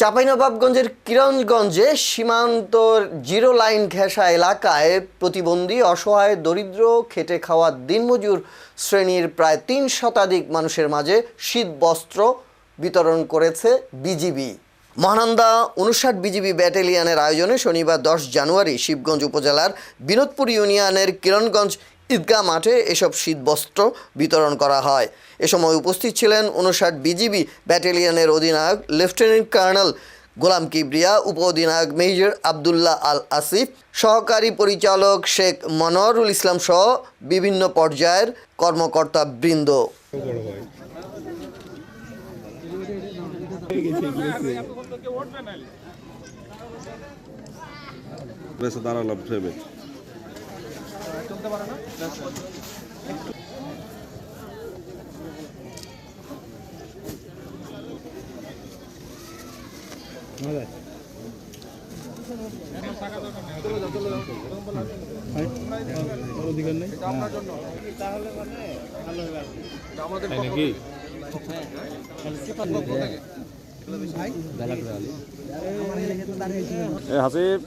চাঁপাইনবাবগঞ্জের কিরণগঞ্জে সীমান্ত zero line ঘেঁষা এলাকায় প্রতিবন্ধী, অসহায়, দরিদ্র, খেটে খাওয়া দিনমজুর শ্রেণির প্রায় তিন শতাধিক মানুষের মাঝে শীত বস্ত্র বিতরণ করেছে বিজিবি। মহানন্দা উনষাট বিজিবি ব্যাটালিয়নের আয়োজনে শনিবার দশ জানুয়ারি শিবগঞ্জ উপজেলার বিনোদপুর ইউনিয়নের কিরণগঞ্জ ঈদগাহ মাঠে এসব শীতবস্ত্র বিতরণ করা হয়। এ সময় উপস্থিত ছিলেন উনষাট বিজিবি ব্যাটালিয়নের অধিনায়ক, লেফটেন্যান্ট কর্নেল গোলাম কিবরিয়া উপ অধিনায়ক মেজর আবদুল্লাহ আল আসিফ সহকারী পরিচালক শেখ মনোয়ারুল ইসলাম সহ বিভিন্ন পর্যায়ের কর্মকর্তা বৃন্দ। বেসে দাঁড়ালাম ট্রেনে অধিকার নেই নাকি হাসিব।